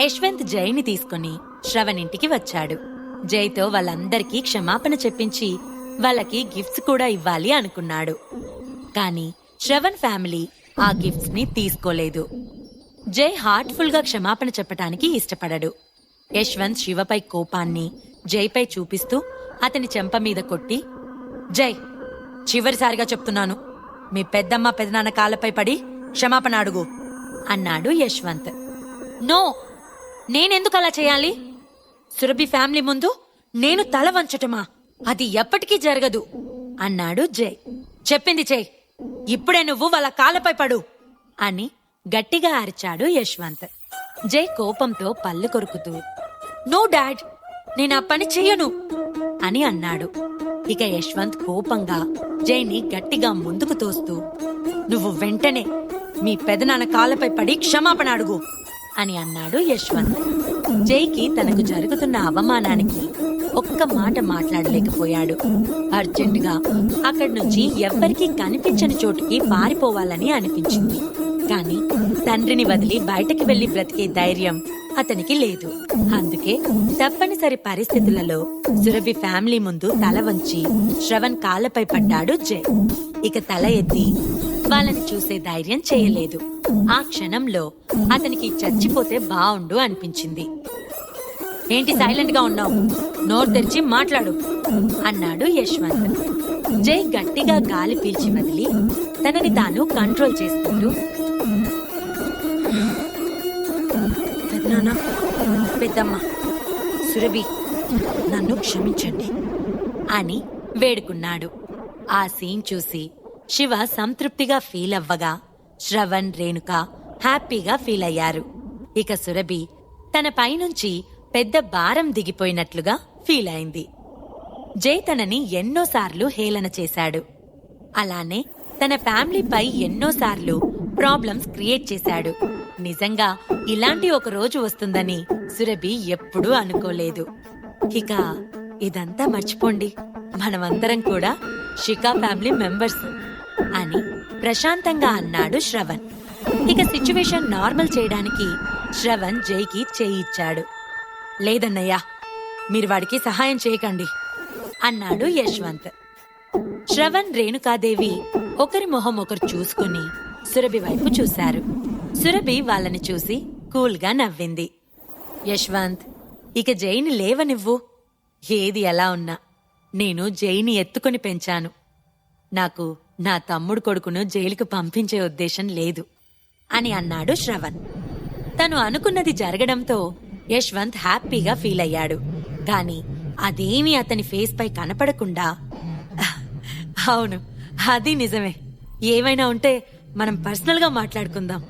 యశ్వంత్ జైని తీసుకుని శ్రవణ్ ఇంటికి వచ్చాడు. జైతో వాళ్ళందరికీ క్షమాపణ చెప్పించి వాళ్ళకి గిఫ్ట్స్ కూడా ఇవ్వాలి అనుకున్నాడు. కానీ శ్రవణ్ ఫ్యామిలీ ఆ గిఫ్ట్స్ని తీసుకోలేదు. జై హార్ట్ఫుల్గా క్షమాపణ చెప్పటానికి ఇష్టపడడు. యశ్వంత్ శివపై కోపాన్ని జైపై చూపిస్తూ అతని చెంప మీద కొట్టి జై చివరిసారిగా చెప్తున్నాను. మీ పెద్దమ్మ పెదనాన్న కాళ్ళపై పడి క్షమాపణ అడుగు అన్నాడు యశ్వంత్. నో నేనెందుకు అలా చేయాలి? సురభి ఫ్యామిలీ ముందు నేను తల వంచటమా? అది ఎప్పటికీ జరగదు అన్నాడు జై. చెప్పింది జై ఇప్పుడే నువ్వు వాళ్ళ కాలపై పడు అని గట్టిగా అరిచాడు యశ్వంత్. జై కోపంతో పళ్ళు కొరుకుతూ నో డాడ్ నేను ఆ పని చెయ్యను అని అన్నాడు. ఇక యశ్వంత్ కోపంగా జైని గట్టిగా ముందుకు తోస్తూ నువ్వు వెంటనే మీ పెదనాన్న కాళ్ళపై పడి క్షమాపణ అడుగు. అని అన్నాడు యశ్వంత్. జైకి తనకు జరుగుతున్న అవమానానికి ఒక్క మాట మాట్లాడలేకపోయాడు. అర్జెంటుగా అక్కడి నుంచి ఎవ్వరికీ కనిపించని చోటుకి పారిపోవాలని అనిపించింది. కానీ తండ్రిని వదిలి బయటకి వెళ్ళి బ్రతికే ధైర్యం అతనికి లేదు. అందుకే తప్పనిసరి పరిస్థితులలో సురభి ఫ్యామిలీ ముందు తల వంచి శ్రవణ్ కాళ్ళపై పడ్డాడు జై. ఇక తల ఎత్తి వాళ్ళని చూసే ధైర్యం చేయలేదు. ఆ క్షణంలో అతనికి చచ్చిపోతే బావుండు అనిపించింది. ఏంటి సైలెంట్గా ఉన్నావు? నోరు తెరిచి మాట్లాడు అన్నాడు యశ్వంత్. జై గట్టిగా గాలి పీల్చి వదిలి తనని తాను కంట్రోల్ చేసుకుంటూ పెద్దనాన్న పెద్దమ్మ సురభి నన్ను క్షమించండి అని వేడుకున్నాడు. ఆ సీన్ చూసి శివ సంతృప్తిగా ఫీల్ అవ్వగా శ్రవణ్ రేణుక హ్యాపీగా ఫీల్ అయ్యారు. ఇక సురభి తన పైనుంచి పెద్ద భారం దిగిపోయినట్లుగా ఫీల్ అయింది. జై తనని ఎన్నోసార్లు హేళన చేశాడు. అలానే తన ఫ్యామిలీపై ఎన్నోసార్లు ప్రాబ్లమ్స్ క్రియేట్ చేశాడు. నిజంగా ఇలాంటి ఒక రోజు వస్తుందని సురభి ఎప్పుడూ అనుకోలేదు. ఇక ఇదంతా మర్చిపోండి. మనమందరం కూడా షికా ఫ్యామిలీ మెంబర్స్ అని ప్రశాంతంగా అన్నాడు శ్రవణ్. ఇక సిచ్యువేషన్ నార్మల్ చేయడానికి శ్రవణ్ జైకి చేయిచ్చాడు లేదన్నయ్యా మీరు వాడికి సహాయం చేయకండి అన్నాడు యశ్వంత్. శ్రవణ్ రేణుకాదేవి ఒకరి మొహం ఒకరు చూసుకుని సురభి వైపు చూశారు. సురభి వాళ్ళని చూసి కూల్గా నవ్వింది. యశ్వంత్ ఇక జైని లేవనివ్వు. ఏది ఎలా ఉన్నా నేను జైని ఎత్తుకుని పెంచాను. నాకు నా తమ్ముడు కొడుకును జైలుకు పంపించే ఉద్దేశం లేదు అని అన్నాడు శ్రవణ్. తను అనుకున్నది జరగడంతో యశ్వంత్ హ్యాపీగా ఫీల్ అయ్యాడు. కాని అదేమీ అతని ఫేస్ పై కనపడకుండా అవును అది నిజమే. ఏమైనా ఉంటే మనం పర్సనల్గా మాట్లాడుకుందాం.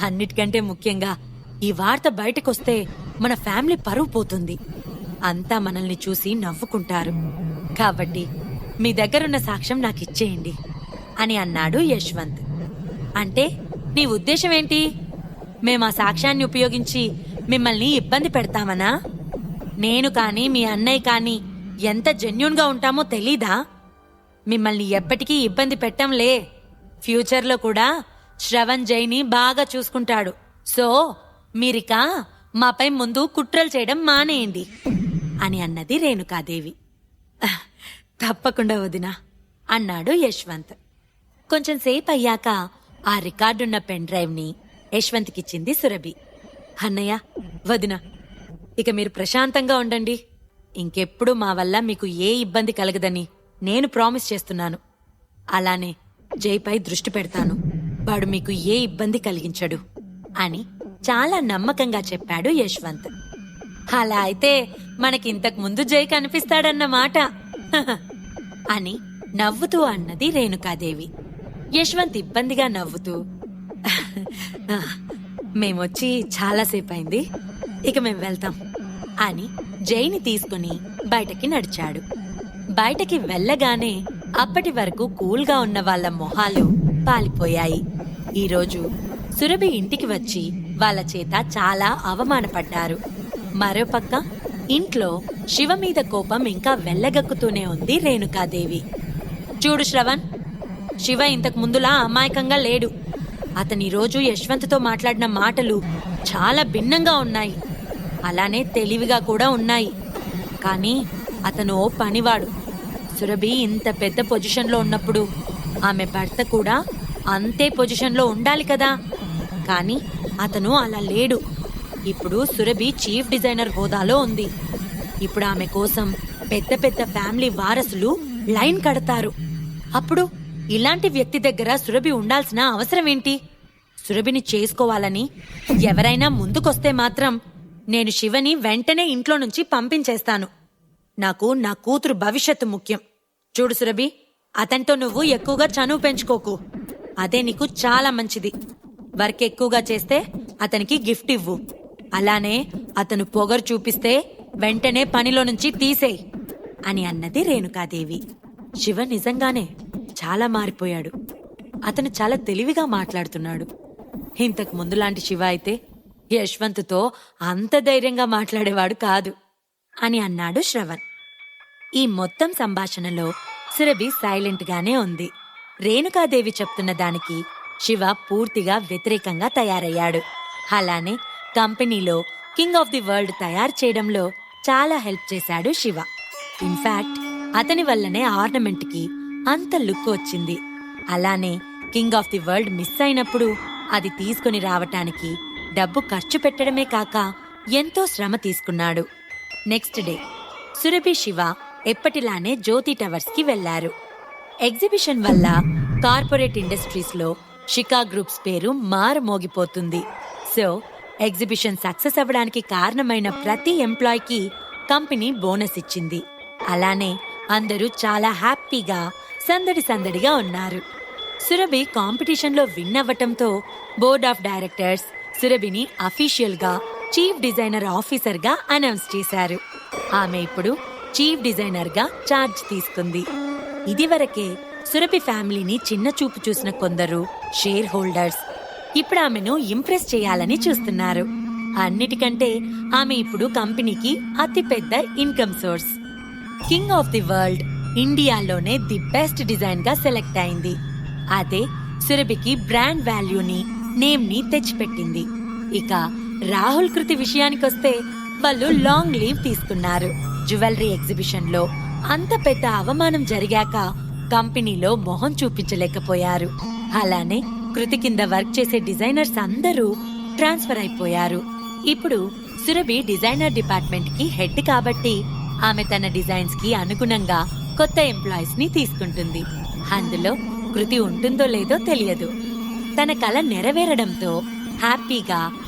అన్నిటికంటే ముఖ్యంగా ఈ వార్త బయటకొస్తే మన ఫ్యామిలీ పరువు పోతుంది. అంతా మనల్ని చూసి నవ్వుకుంటారు. కాబట్టి మీ దగ్గరున్న సాక్ష్యం నాకు ఇచ్చేయండి అని అన్నాడు యశ్వంత్. అంటే నీ ఉద్దేశం ఏంటి మేము ఆ సాక్ష్యాన్ని ఉపయోగించి మిమ్మల్ని ఇబ్బంది పెడతామనా? నేను కానీ మీ అన్నయ్య కానీ ఎంత జెన్యున్గా ఉంటామో తెలీదా? మిమ్మల్ని ఎప్పటికీ ఇబ్బంది పెట్టంలే. ఫ్యూచర్లో కూడా శ్రవణ్ జైని బాగా చూసుకుంటాడు. సో మీరిక మాపై ముందు కుట్రలు చేయడం మానేయండి అని అన్నది రేణుకాదేవి. "ఆహ్, తప్పకుండా వదినా అన్నాడు యశ్వంత్. కొంచెం సేపు అయ్యాక ఆ రికార్డున్న పెన్ డ్రైవ్ని యశ్వంత్కిచ్చింది సురభి. అన్నయ్య వదిన ఇక మీరు ప్రశాంతంగా ఉండండి. ఇంకెప్పుడు మా వల్ల మీకు ఏ ఇబ్బంది కలగదని నేను ప్రామిస్ చేస్తున్నాను. అలానే జైపై దృష్టి పెడతాను. వాడు మీకు ఏ ఇబ్బంది కలిగించడు అని చాలా నమ్మకంగా చెప్పాడు యశ్వంత్. అలా అయితే మనకి ఇంతకు ముందు జై కనిపిస్తాడన్నమాట. అని నవ్వుతూ అన్నది రేణుకాదేవి. యశ్వంత్ ఇబ్బందిగా నవ్వుతూ మేమొచ్చి చాలాసేపు అయింది ఇక మేము వెళ్తాం అని జైని తీసుకుని బయటకి నడిచాడు. బయటకి వెళ్ళగానే అప్పటి వరకు కూల్గా ఉన్న వాళ్ళ మొహాలు పాలిపోయాయి. ఈరోజు సురభి ఇంటికి వచ్చి వాళ్ళ చేత చాలా అవమానపడ్డారు. మరోపక్క ఇంట్లో శివ మీద కోపం ఇంకా వెళ్ళగక్కుతూనే ఉంది రేణుకాదేవి. చూడు శ్రవణ్ శివ ఇంతకు ముందులా అమాయకంగా లేడు. అతని రోజు యశ్వంత్తో మాట్లాడిన మాటలు చాలా భిన్నంగా ఉన్నాయి. అలానే తెలివిగా కూడా ఉన్నాయి. కానీ అతను ఓ పనివాడు. సురభి ఇంత పెద్ద పొజిషన్లో ఉన్నప్పుడు ఆమె భర్త కూడా అంతే పొజిషన్లో ఉండాలి కదా. కానీ అతను అలా లేడు. ఇప్పుడు సురభి చీఫ్ డిజైనర్ హోదాలో ఉంది. ఇప్పుడు ఆమె కోసం పెద్ద పెద్ద ఫ్యామిలీ వారసులు లైన్ కడతారు. అప్పుడు ఇలాంటి వ్యక్తి దగ్గర సురభి ఉండాల్సిన అవసరం ఏంటి? సురభిని చేసుకోవాలని ఎవరైనా ముందుకొస్తే మాత్రం నేను శివని వెంటనే ఇంట్లో నుంచి పంపించేస్తాను. నాకు నా కూతురు భవిష్యత్తు ముఖ్యం. చూడు సురభి అతనితో నువ్వు ఎక్కువగా చనువు పెంచుకోకు. అదే నీకు చాలా మంచిది. వర్క్ ఎక్కువగా చేస్తే అతనికి గిఫ్ట్ ఇవ్వు. అలానే అతను పొగరు చూపిస్తే వెంటనే పనిలో నుంచి తీసేయ్ అని అన్నది రేణుకాదేవి. శివ నిజంగానే చాలా మారిపోయాడు. అతను చాలా తెలివిగా మాట్లాడుతున్నాడు. ఇంతకు ముందు లాంటి శివ అయితే యశ్వంత్తో అంత ధైర్యంగా మాట్లాడేవాడు కాదు అని అన్నాడు శ్రవణ్. ఈ మొత్తం సంభాషణలో సురభి సైలెంట్గానే ఉంది. రేణుకాదేవి చెప్తున్న దానికి శివ పూర్తిగా వ్యతిరేకంగా తయారయ్యాడు. అలానే కంపెనీలో కింగ్ ఆఫ్ ది వరల్డ్ తయారు చేయడంలో చాలా హెల్ప్ చేశాడు శివ. ఇన్ఫాక్ట్ అతని వల్లనే ఆర్నమెంట్కి అంత లుక్ వచ్చింది. అలానే king of the world miss అయినప్పుడు అది తీసుకుని రావటానికి డబ్బు ఖర్చు పెట్టడమే కాక ఎంతో శ్రమ తీసుకున్నాడు. నెక్స్ట్ డే సురభి శివ ఎప్పటిలానే జ్యోతి టవర్స్కి వెళ్ళారు ఎగ్జిబిషన్ వల్ల కార్పొరేట్ ఇండస్ట్రీస్లో షికా గ్రూప్స్ పేరు మారుమోగిపోతుంది. సో ఎగ్జిబిషన్ సక్సెస్ అవ్వడానికి కారణమైన ప్రతి ఎంప్లాయ్కి కంపెనీ బోనస్ ఇచ్చింది. అలానే అందరూ చాలా హ్యాపీగా సందడి సందడిగా ఉన్నారు. సురభి కాంపిటీషన్లో విన్ అవ్వటంతో బోర్డ్ ఆఫ్ డైరెక్టర్స్ సురభిని అఫీషియల్గా చీఫ్ డిజైనర్ ఆఫీసర్గా అనౌన్స్ చేశారు. ఆమె ఇప్పుడు చీఫ్ డిజైనర్గా ఛార్జ్ చార్జ్ తీసుకుంది. ఇదివరకే సురభి ఫ్యామిలీని చిన్న చూపు చూసిన కొందరు షేర్ హోల్డర్స్ ఇప్పుడు ఆమెను ఇంప్రెస్ చేయాలని చూస్తున్నారు. అన్నిటికంటే ఆమె ఇప్పుడు కంపెనీకి అతిపెద్ద income source. King of the world ఇండియాలోనే ది బెస్ట్ డిజైన్గా సెలెక్ట్ అయింది. అదే సురభికి బ్రాండ్ వాల్యూని నేమ్ని తెచ్చిపెట్టింది. ఇక రాహుల్ కృతి విషయానికొస్తే వాళ్ళు లాంగ్ లీవ్ తీసుకున్నారు. జ్యువెలరీ ఎగ్జిబిషన్లో అంత పెద్ద అవమానం జరిగాక కంపెనీలో మొహం చూపించలేకపోయారు. అలానే కృతి కింద వర్క్ చేసే డిజైనర్స్ అందరూ ట్రాన్స్ఫర్ అయిపోయారు. ఇప్పుడు సురభి డిజైనర్ డిపార్ట్మెంట్కి హెడ్ కాబట్టి ఆమె తన డిజైన్స్కి అనుగుణంగా కొత్త ఎంప్లాయీస్ని తీసుకుంటుంది. అందులో కృతి ఉంటుందో లేదో తెలియదు. తన కల నెరవేరడంతో హ్యాపీగా